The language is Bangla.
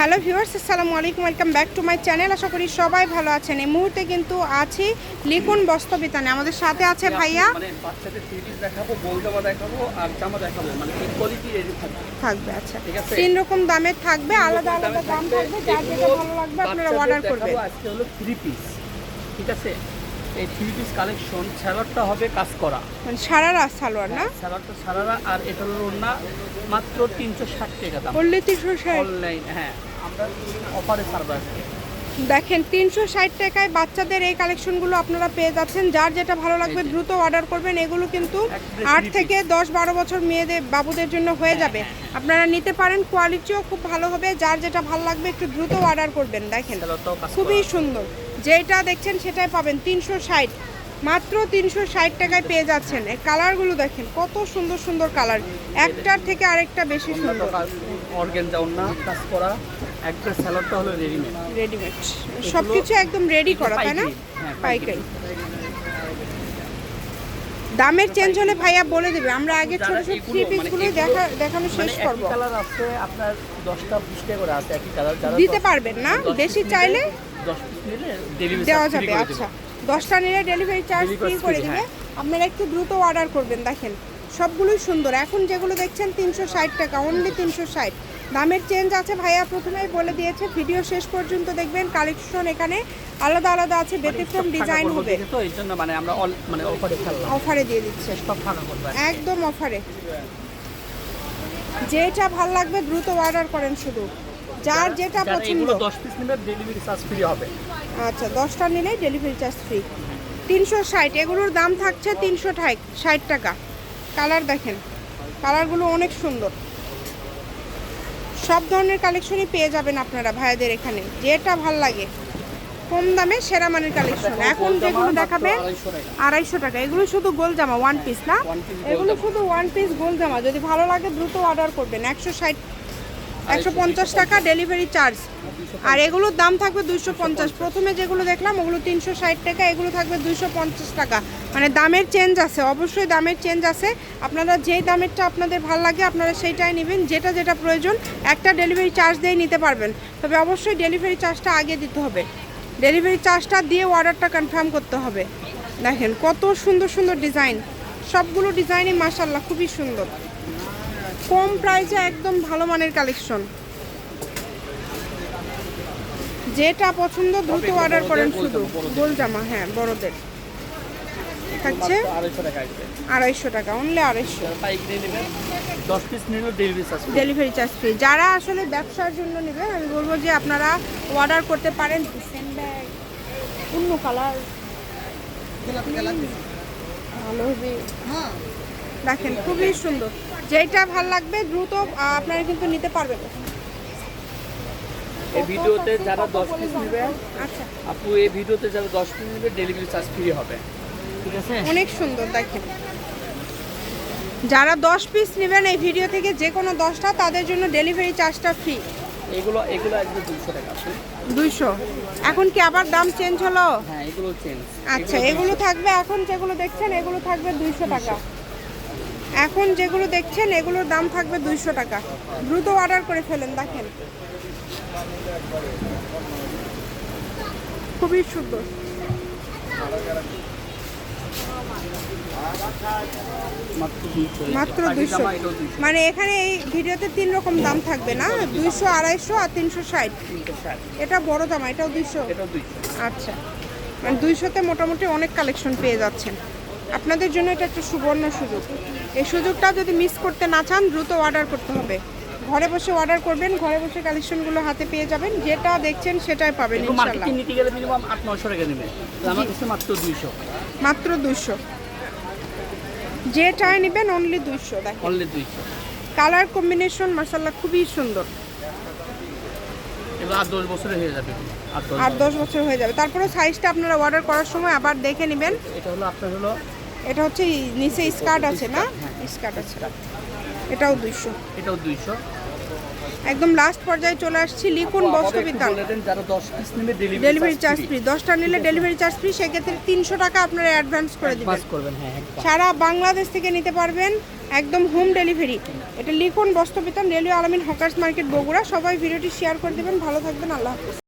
হ্যালো ভিউয়ার্স আসসালামু আলাইকুম welcome back to my channel. আশা করি সবাই ভালো আছেন। এই মুহূর্তে কিন্তু আছি লিখুন বস্তবিতানে আমাদের সাথে আছে ভাইয়া। মানে বাচ্চাদের থ্রি দেখাবো গোল জামা দেখাবো আর জামা দেখাবো মানে থাকবে। থাকবে আচ্ছা। ঠিক আছে। তিন রকম দামের থাকবে আলাদা আলাদা দাম থাকবে যার যেটা ভালো লাগবে আপনারা অর্ডার করবেন। আজকে হলো থ্রি পিস ঠিক আছে? এই থ্রি পিস কালেকশন স্যালাডটা হবে কাজ করা মানে সারারা সালোয়ার না? স্যালাডটা সারারা আর এটা হলো ওড়না মাত্র তিনশো ষাট টাকা দাম। অনলাইন হ্যাঁ। আমরা অফারে সার্ভ দেখেন তিনশো ষাট টাকায় বাচ্চাদের এই কালেকশনগুলো আপনারা পেয়ে যাচ্ছেন। যার যেটা ভালো লাগবে দ্রুত অর্ডার করবেন। এগুলো কিন্তু আট থেকে দশ বারো বছর মেয়েদের বাবুদের জন্য হয়ে হ্যাঁ, যাবে। আপনারা নিতে পারেন কোয়ালিটিও খুব ভালো হবে। যার যেটা ভালো লাগবে একটু দ্রুত অর্ডার করবেন। দেখেন খুবই সুন্দর। যেটা দেখছেন সেটাই পাবেন। তিনশো ষাট। মাত্র তিনশো ষাট টাকায় পেয়ে যাচ্ছেন। কালারগুলো দেখেন কত সুন্দর সুন্দর কালার একটার থেকে আরেকটা বেশি সুন্দর। কাজ কাজ করা। একবার স্যালাডটা হলো রেডিমেড রেডিমেড সব কিছু একদম রেডি করা তাই না? হ্যাঁ, পাইকারি। দামের চেঞ্জ হলে ভাইয়া বলে দেবে। আমরা আগে ছোট ছোট থ্রি মানে পিসগুলো দেখা দেখানো মানে শেষ করব। কালার আছে আপনার দশটা বিশটা করে আছে একই কালার যারা দিতে পারবেন না? বেশি চাইলে নিলে- দশ পিস নিলে ডেলিভারি দেওয়া যাবে আচ্ছা। দশটা নিলে ডেলিভারি চার্জ ফ্রি করে দিবে হ্যাঁ। আপনারা একটু দ্রুত অর্ডার করবেন। দেখেন সবগুলোই সুন্দর। এখন যেগুলো দেখছেন তিনশো ষাট টাকা অনলি তিনশো ষাট। দামের চেঞ্জ আছে ভাইয়া প্রথমেই বলে দিয়েছে ভিডিও শেষ পর্যন্ত দেখবেন কালেকশন এখানে আলাদা আলাদা আছে ব্যতিক্রম ডিজাইন হবে। তো এই জন্য মানে আমরা মানে অফারে দিয়ে দিচ্ছে। সব ফাঁকা করবে একদম অফারে যেটা ভালো লাগবে দ্রুত অর্ডার করেন শুধু। যার যেটা পছন্দ। এগুলো দশ পিস নিলে ডেলিভারি চার্জ ফ্রি হবে। আচ্ছা দশটা নিলে ডেলিভারি চার্জ ফ্রি তিনশো ষাট এগুলোর দাম থাকছে তিনশো ষাট টাকা। কালার দেখেন। কালারগুলো অনেক সুন্দর। সব ধরনের কালেকশনই পেয়ে যাবেন আপনারা ভাইয়াদের এখানে। যেটা ভালো লাগে। কম দামে সেরা মানের কালেকশন এখন যেগুলো দেখাবে আড়াইশো টাকা। এগুলো শুধু গোল জামা ওয়ান পিস না? এগুলো শুধু ওয়ান পিস গোল জামা। যদি ভালো লাগে দ্রুত অর্ডার করবেন। একশো ষাট একশো পঞ্চাশ টাকা ডেলিভারি চার্জ আর এগুলোর দাম থাকবে দুইশো পঞ্চাশ। প্রথমে যেগুলো দেখলাম ওগুলো তিনশো ষাট টাকা এগুলো থাকবে দুইশো পঞ্চাশ টাকা। মানে দামের চেঞ্জ আছে অবশ্যই দামের চেঞ্জ আছে। আপনারা যেই দামেরটা আপনাদের ভালো লাগে আপনারা সেইটাই নেবেন যেটা যেটা প্রয়োজন একটা ডেলিভারি চার্জ দিয়ে নিতে পারবেন। তবে অবশ্যই ডেলিভারি চার্জটা আগে দিতে হবে। ডেলিভারি চার্জটা দিয়ে অর্ডারটা কনফার্ম করতে হবে। দেখেন কত সুন্দর সুন্দর ডিজাইন সবগুলো ডিজাইনই মাসাল্লাহ খুবই সুন্দর। কম প্রাইসে একদম ভালো মানের কালেকশন যেটা পছন্দ দ্রুত অর্ডার করেন শুধু। গোল জামা হ্যাঁ বড়দের। থাকছে আড়াইশো টাকা অনলি আড়াইশো delivery charge free delivery charge free যারা আসলে ব্যবসার জন্য নেবেন আমি বলব যে আপনারা অর্ডার করতে পারেন ব্যাগ অন্য কালার ভালো হবে। দেখেন খুবই সুন্দর। যেটা ভালো লাগবে দ্রুত আপনারা কিন্তু নিতে পারবেন। এই ভিডিওতে যারা দশ পিস নেবে আচ্ছা। আপু এই ভিডিওতে যারা দশ পিস নেবে ডেলিভারি চার্জ ফ্রি হবে। অনেক সুন্দর দেখেন। যারা দশ পিস নেবেন এই ভিডিও থেকে যে কোনো দশটা তাদের জন্য ডেলিভারি চার্জটা ফ্রি এগুলো এগুলো টাকা আছে। দুইশো? এখন কি আবার দাম চেঞ্জ হলো? হ্যাঁ এগুলো চেঞ্জ আচ্ছা এগুলো থাকবে এখন যেগুলো দেখছেন এগুলো থাকবে দুইশো টাকা। এখন যেগুলো দেখছেন এগুলোর দাম থাকবে দুইশো টাকা। দ্রুত অর্ডার করে ফেলেন দেখেন। খুবই সুন্দর। মাত্র দুইশো। মানে এখানে এই ভিডিওতে তিন রকম দাম থাকবে না? দুইশো আড়াইশো আর তিনশো ষাট। এটা বড় জামা এটাও দুইশো? আচ্ছা। মানে দুইশোতে মোটামুটি অনেক কালেকশন পেয়ে যাচ্ছেন। আপনাদের জন্য এটা একটা সুবর্ণ সুযোগ। এই সুযোগটা যদি মিস করতে না চান দ্রুত অর্ডার করতে হবে। ঘরে বসে অর্ডার করবেন ঘরে বসে কালেকশনগুলো হাতে পেয়ে যাবেন। যেটা দেখছেন সেটাই পাবেন এগুলো ইনশাল্লাহ নিতে গেলে মিনিমাম আট নশো টাকা নেবে। আমার কাছে মাত্র দুইশো। মাত্র দুইশো। যেটাই নেবেন অনলি দুইশো দেখেন। অনলি দুইশো। কালার কম্বিনেশন মাসাল্লাহ খুবই সুন্দর। আট দশ বছরে হয়ে যাবে। আট দশ বছর। হয়ে যাবে। তারপরে সাইজটা আপনারা অর্ডার করার সময় আবার দেখে নেবেন। এটা হলো আপনার হলো এটা হচ্ছে নিচে স্কার্ট আছে না? হ্যাঁ। স্কার্ট আছে। এটাও দুইশো। এটাও দুইশো। একদম লাস্ট পর্যায়ে চলে আসছি লিখুন বস্ত্রবিতান ডেলিভারি চার্জ ফ্রি দশটা নিলে ডেলিভারি চার্জ ফ্রি সেক্ষেত্রে তিনশো টাকা আপনারা অ্যাডভান্স করে দেবেন। করবেন হ্যাঁ সারা বাংলাদেশ থেকে নিতে পারবেন একদম হোম ডেলিভারি এটা লিখুন Bastrabitan railway Alamin hawkers market Bogura. সবাই ভিডিওটি শেয়ার করে দেবেন। ভালো থাকবেন আল্লাহ হাফিজ।